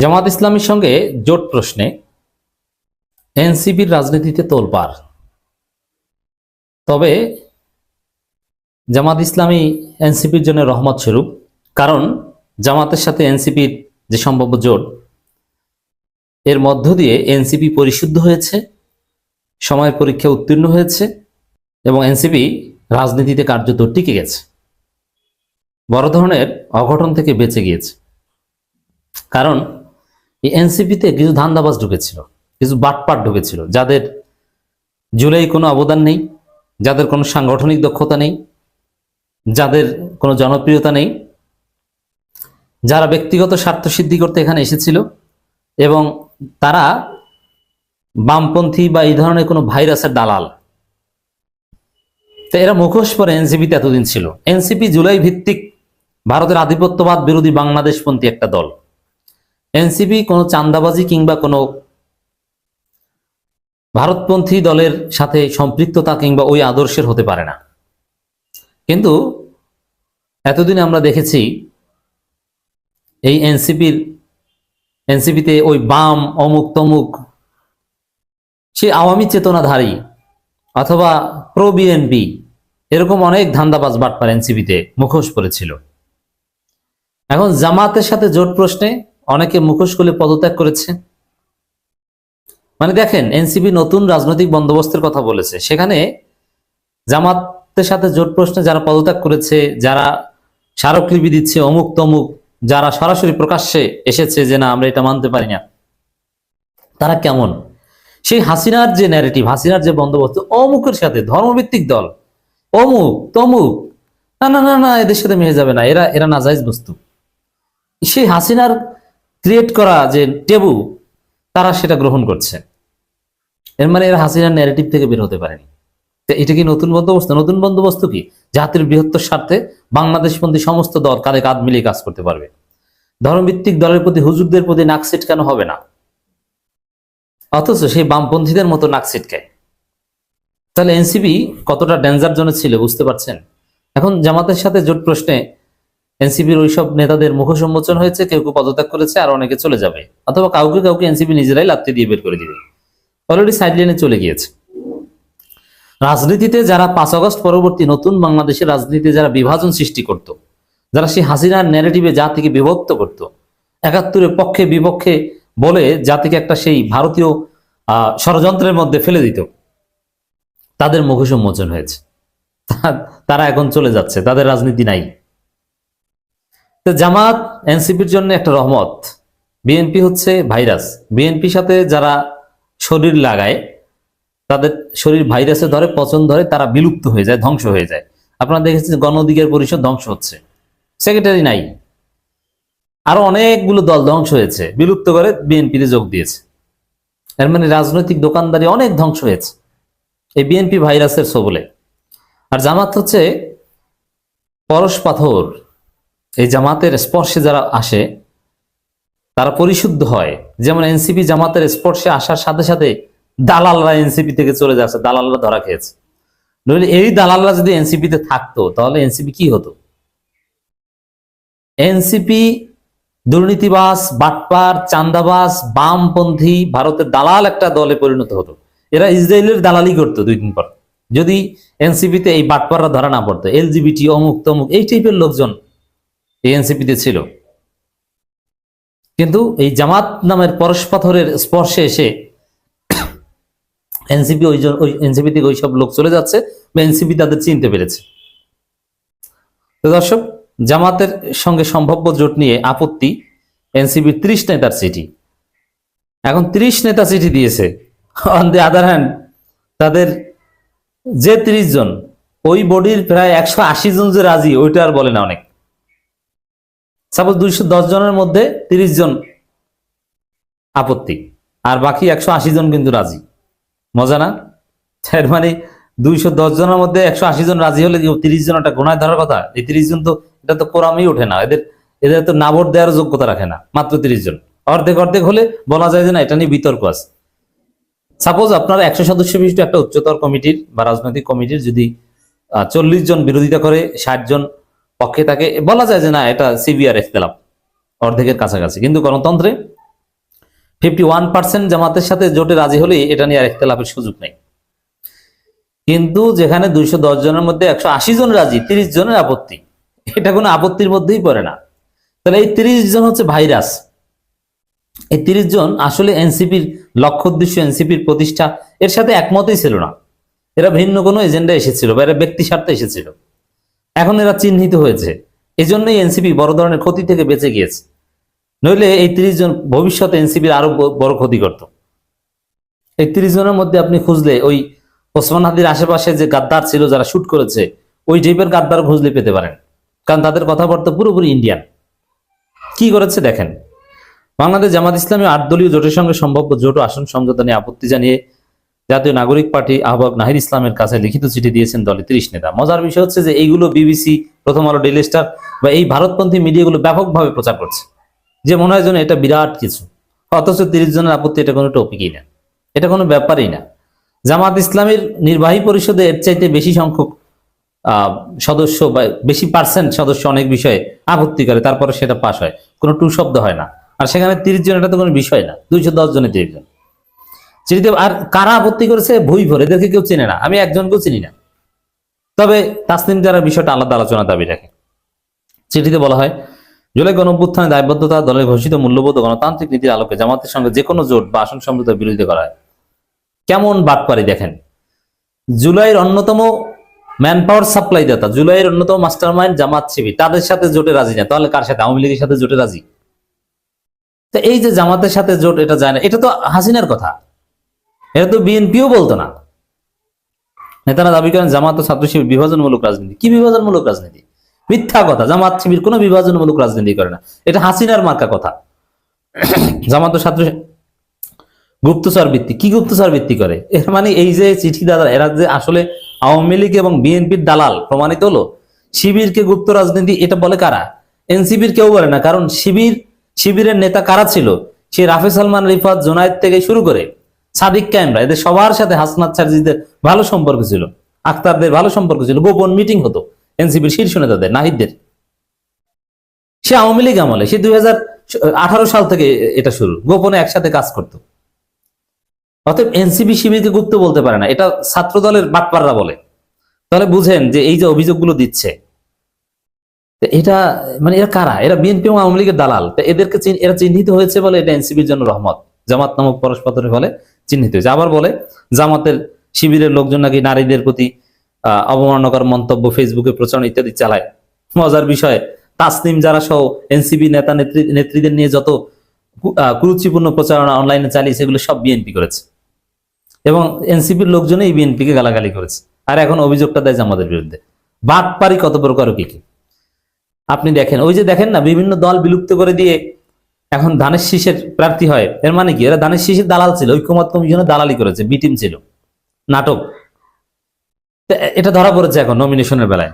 জামাত ইসলামীর সঙ্গে জোট প্রশ্নে এনসিপির রাজনীতিতে তোলপাড়। তবে জামাত ইসলামী এনসিপির জন্য রহমত স্বরূপ কারণ জামাতের সাথে এনসিপির যে সম্ভাব্য জোট, এর মধ্য দিয়ে এনসিপি পরিশুদ্ধ হয়েছে, সময় পরীক্ষা উত্তীর্ণ হয়েছে এবং এনসিপি রাজনীতিতে কার্যত টিকে গেছে। বড় ধরনের অঘটন থেকে বেঁচে গিয়েছে। কারণ এই এনসিপিতে কিছু ধান্দাবাজ ঢুকেছিল, কিছু বাটপাট ঢুকেছিল, যাদের জুলাই কোনো অবদান নেই, যাদের কোনো সাংগঠনিক দক্ষতা নেই, যাদের কোনো জনপ্রিয়তা নেই, যারা ব্যক্তিগত স্বার্থ সিদ্ধি করতে এখানে এসেছিল, এবং তারা বামপন্থী বা এই ধরনের কোনো ভাইরাসের দালাল। তো এরা মুখোশ পরে এনসিপিতে এতদিন ছিল। এনসিপি জুলাই ভিত্তিক ভারতের আধিপত্যবাদ বিরোধী বাংলাদেশপন্থী একটা দল। এনসিপি কোনো চান্দাবাজি কিংবা কোনো ভারতপন্থী দলের সাথে সম্পৃক্ততা কিংবা ওই আদর্শের হতে পারে না। কিন্তু এতদিন আমরা দেখেছি এই এনসিপির, এনসিপিতে ওই বাম, অমুক তমুক, সে আওয়ামী চেতনাধারী অথবা প্রো বিএনপি, এরকম অনেক ধান্দাবাজ বাটপার এনসিপিতে মুখোশ পড়েছিল। এখন জামাতের সাথে জোট প্রশ্নে অনেকে মুখোশ খুলে পদত্যাগ করেছে। মানে দেখেন, এনসিপি নতুন রাজনৈতিক বন্দোবস্তের কথা বলেছে। সেখানে জামাতের সাথে জোট প্রশ্নে যারা পদত্যাগ করেছে, যারা স্মারকলিপি দিচ্ছে, অমুক তমুক, যারা সরাসরি প্রকাশ্যে এসেছে যে না, আমরা এটা মানতে পারি না, তারা কেমন? সেই হাসিনার যে ন্যারেটিভ হাসিনার যে বন্দোবস্ত, অমুকের সাথে, ধর্মভিত্তিক দল, অমুক, তমুক, না না না না, এদের সাথে মেয়ে যাবে না, এরা এরা নাজাইজ বস্তু। সেই হাসিনার ক্রিয়েট করা যে টেবু তারা সেটা গ্রহণ করছে। এর মানে এরা হাসিনার ন্যারেটিভ থেকে বের হতে পারেনি। এটা কি নতুন বন্দোবস্ত? নতুন বন্দোবস্ত কি? জাতির বৃহত্তর স্বার্থে বাংলাদেশপন্থী সমস্ত দল কাঁধে কাঁধ মিলিয়ে কাজ করতে পারবে। ধর্মভিত্তিক দলের প্রতি হুজুরদের প্রতি নাক কেন হবে না? অথচ সেই বামপন্থীদের মতো নাক ছিটকায় তাহলে এনসিপি কতটা ডেঞ্জার জোনে ছিল, বুঝতে পারছেন? এখন জামাতের সাথে জোট প্রশ্নে এনসিপির ওইসব নেতাদের মুখ সম্মোচন হয়েছে, কেউ কেউ পদত্যাগ করেছে, আর অনেকে চলে যাবে। অথবা কাউকে কাউকে এনসিপি নিজেরাই লাত্তি দিয়ে বের করে দিবে। অলরেডি সাইড লাইনে চলে গিয়েছে। রাজনীতিতে যারা পাঁচ আগস্ট পরবর্তী নতুন বাংলাদেশের রাজনীতিতে যারা বিভাজন সৃষ্টি করত, যারা সেই হাসিনার ন্যারেটিভে জাতিকে বিভক্ত করত, একাত্তরের পক্ষে বিপক্ষে বলে জাতিকে একটা সেই ভারতীয় ষড়যন্ত্রের মধ্যে ফেলে দিত, তাদের মুখ সম্মোচন হয়েছে তারা এখন চলে যাচ্ছে, তাদের রাজনীতি নাই। তো জামাত, এনসিপির জন্য একটা রহমত। বিএনপি হচ্ছে ভাইরাস। বিএনপির সাথে যারা শরীর লাগায়, তাদের শরীর ভাইরাসে ধরে, পচন ধরে, তারা বিলুপ্ত হয়ে যায়, ধ্বংস হয়ে যায়। আপনারা দেখেছেন গণ অধিকার পরিষদ ধ্বংস হচ্ছে। সেক্রেটারি নাই। আরও অনেকগুলো দল ধ্বংস হয়েছে। বিলুপ্ত করে বিএনপিতে যোগ দিয়েছে। এর মানে রাজনৈতিক দোকানদারি অনেক ধ্বংস হয়েছে। এই বিএনপি ভাইরাসের সবলে আর জামাত হচ্ছে পরশ পাথর। এই জামাতের স্পর্শে যারা আসে, তারা পরিশুদ্ধ হয়। যেমন এনসিপি জামাতের স্পর্শে আসার সাথে সাথে দালালরা এনসিপি থেকে চলে যাচ্ছে, দালালরা ধরা খেয়েছে। নইলে এই দালালরা যদি এনসিপিতে থাকতো, তাহলে এনসিপি কি হতো? এনসিপি দুর্নীতিবাস বাটপার চান্দাবাস বামপন্থী, ভারতের দালাল একটা দলে পরিণত হতো। এরা ইসরায়েলের দালালি করতো দুই দিন পর। যদি এনসিপিতে এই বাটপাররা ধরা না পড়তো, এলজিবিটি অমুক তমুক, এই টাইপের লোকজন এনসিপিতে ছিল। কিন্তু এই জামাত নামের পরশপাথরের স্পর্শে এসে এনসিপি ওই ওই এনসিপি থেকে ওইসব লোক চলে যাচ্ছে বা এনসিপি তাদের চিনতে পেরেছে। তো দর্শক, জামাতের সঙ্গে সম্ভাব্য জোট নিয়ে আপত্তি এনসিপির ত্রিশ নেতার চিঠি। এখন ত্রিশ নেতা চিঠি দিয়েছে। অন দি আদার হ্যান্ড তাদের যে ত্রিশ জন, ওই বডির প্রায় একশো আশি জন যে রাজি, ওইটা আর বলে না অনেক। সাপোজ দুইশো দশ জনের মধ্যে তিরিশ জন আপত্তি, আর বাকি একশো আশি জন কিন্তু রাজি। মজা না? এর মানে দুইশো দশ জনের মধ্যে একশো আশি জন রাজি হলে তিরিশ জন একটা গোনায় ধরার কথা, এই তিরিশ জন তো, এটা তো কোরামেই ওঠে না। এদের এদের তো না ভোট দেওয়ার যোগ্যতা রাখে না, মাত্র তিরিশ জন। অর্ধেক অর্ধেক হলে বলা যায় যে না, এটা নিয়ে বিতর্ক আছে। সাপোজ আপনার একশো সদস্য বিশিষ্ট একটা উচ্চতর কমিটির বা রাজনৈতিক কমিটির যদি চল্লিশ জন বিরোধিতা করে, ষাট জন পক্ষে থাকে বলা যায় যে না, এটা সিবিআর ইখতলাফ, অর্ধেকের কাছাকাছি। কিন্তু গণতন্ত্রে ফিফটি ওয়ান পার্সেন্ট জামাতের সাথে জোটে রাজি হলেই এটা নিয়ে আর ইখতলাফের সুযোগ নেই। কিন্তু যেখানে দুইশো দশ জনের মধ্যে একশো আশি জন রাজি, তিরিশ জনের আপত্তি, এটা কোনো আপত্তির মধ্যেই পড়ে না। তাহলে এই তিরিশ জন হচ্ছে ভাইরাস। এই তিরিশ জন আসলে এনসিপির লক্ষ্য উদ্দেশ্য, এনসিপির প্রতিষ্ঠা, এর সাথে একমতই ছিল না। এরা ভিন্ন কোনো এজেন্ডা এসেছিল বা এরা ব্যক্তি স্বার্থে এসেছিল। এখন এরা চিহ্নিত হয়েছে। এজন্যই এনসিপি বড় ধরনের ক্ষতি থেকে বেঁচে গিয়েছে। নইলে এই তিরিশ জন ভবিষ্যতে এনসিপির আরও বড় ক্ষতি করত। এই তিরিশ জনের মধ্যে আপনি খুঁজলে ওই ওসমান হাদির আশেপাশে যে গাদ্দার ছিল যারা শুট করেছে, ওই টাইপের গাদ্দার খুঁজলে পেতে পারেন। কারণ তাদের কথাবার্তা পুরোপুরি ইন্ডিয়ান। কি করেছে দেখেন? বাংলাদেশ জামাত ইসলামী আট দলীয় জোটের সঙ্গে সম্ভাব্য জোট আসন সমঝোতা নিয়ে আপত্তি জানিয়ে জাতীয় নাগরিক পার্টি আহ্বায়ক নাহির ইসলামের কাছে লিখিত চিঠি দিয়েছেন দলের তিরিশ নেতা। মজার বিষয় হচ্ছে যে এইগুলো বিবিসি প্রথম আলো ডেইলি স্টার বা এই ভারতপন্থী মিডিয়াগুলো ব্যাপকভাবে প্রচার করছে। যে মনে হয় যেন এটা বিরাট কিছু। অথচ তিরিশ জনের আপত্তি এটা কোনো টপিকই না। এটা কোনো ব্যাপারই না। জামাত ইসলামের নির্বাহী পরিষদে এর চাইতে বেশি সংখ্যক সদস্য বা বেশি পার্সেন্ট সদস্য অনেক বিষয়ে আপত্তি করে, তারপরে সেটা পাশ হয়। কোনো টু শব্দ হয় না। আর সেখানে তিরিশ জন এটা তো কোনো বিষয় না। দুইশো দশ জনে তিরিশ জন। চিঠিতে আর কারা আপত্তি করেছে? ভুই ভরে। এদেরকে কেউ চেনে না। আমি একজনকেও চিনি না। তবে তাসনিম যারা বিষয়টা আলাদা আলোচনা দাবি রাখে। চিঠিতে বলা হয়, জুলাই গণঅভ্যুত্থানে দায়বদ্ধতা, দলের ঘোষিত মূল্যবোধ গণতান্ত্রিক নীতির আলোকে জামাতের সঙ্গে যে কোনো জোট বা আসন সমঝোতার বিরোধিতা করা হয়। কেমন বাটপারি দেখেন? জুলাইয়ের অন্যতম ম্যান পাওয়ার সাপ্লাই দাতা জুলাইয়ের অন্যতম মাস্টার মাইন্ড জামাত শিবির, তাদের সাথে জোটে রাজি না। তাহলে কার সাথে? আওয়ামী লীগের সাথে জোটে রাজি? তো এই যে জামাতের সাথে জোট, এটা যায় না এটা তো হাসিনার কথা। এটা তো বিএনপিও বলতো না। নেতারা দাবি করেন জামাত ও ছাত্র শিবির বিভাজনমূলক রাজনীতি। কি বিভাজনমূলক রাজনীতি? মিথ্যা কথা, জামাত শিবির কোনো বিভাজনমূলক রাজনীতি করে না। এটা হাসিনার মার্কা কথা। জামাত ও ছাত্র গুপ্তচর ভিত্তি। কি গুপ্তচর ভিত্তি করে? এর মানে এই যে চিঠি দাদা এরা যে আসলে আওয়ামী লীগ এবং বিএনপির দালাল, প্রমাণিত হলো? শিবিরকে গুপ্ত রাজনীতি, এটা বলে কারা? এনসিপির কেউ বলে না, কারণ শিবির, শিবিরের নেতা কারা ছিল? সে রাফি সালমান, রিফাত, জোনায়েদ থেকে শুরু করে সাদিক ক্যামরা, এদের সবার সাথে হাসনাত চার্জিদের ভালো সম্পর্ক ছিল আক্তারদের ভালো সম্পর্ক ছিল, গোপন মিটিং হতো এনসিপির শীর্ষ নেতাদের, নাহিদদের। সে আওয়ামী লীগ আমলে, সে দুই হাজার আঠারো সাল থেকে এটা শুরু, গোপনে একসাথে কাজ করতো। অতএব এনসিপি শিবিরকে গুপ্ত বলতে পারে না, এটা ছাত্র দলের বাটপাররা বলে। তাহলে বুঝেন যে এই যে অভিযোগগুলো দিচ্ছে এটা মানে এরা কারা? এরা বিএনপি আওয়ামী লীগের দালাল এদেরকে এরা চিহ্নিত হয়েছে বলে এটা এনসিপির জন্য রহমত। জামাত নামক পরস্পরের ফলে চিহ্নিত হয়েছে। আবার বলে, জামাতের শিবিরের লোকজন নাকি নারীদের প্রতি অবমাননাকর মন্তব্য ফেসবুকে প্রচারণ ইত্যাদি চালায়। মজার বিষয়, তাসনিম যারা সহ এনসিপি নেতা নেত্রী, নেত্রীদের নিয়ে যত কুরুচিপূর্ণ প্রচারণা অনলাইনে চালিয়েছে এগুলো সব বিএনপি করেছে। এবং এনসিপির লোকজনই বিএনপিকে গালাগালি করেছে। আর এখন অভিযোগটা দেয় আমাদের বিরুদ্ধে। বাদ পারি কত প্রকার কি কি? আপনি দেখেন, ওই যে দেখেন না, বিভিন্ন দল বিলুপ্ত করে দিয়ে এখন ধানের শীষের প্রার্থী হয়। এর মানে কি? এরা ধানের শীষের দালাল ছিল, ঐক্যমত কমিশনে দালালি করেছে বিটিম ছিল। নাটক। এটা ধরা পড়েছে এখন নমিনেশনের বেলায়।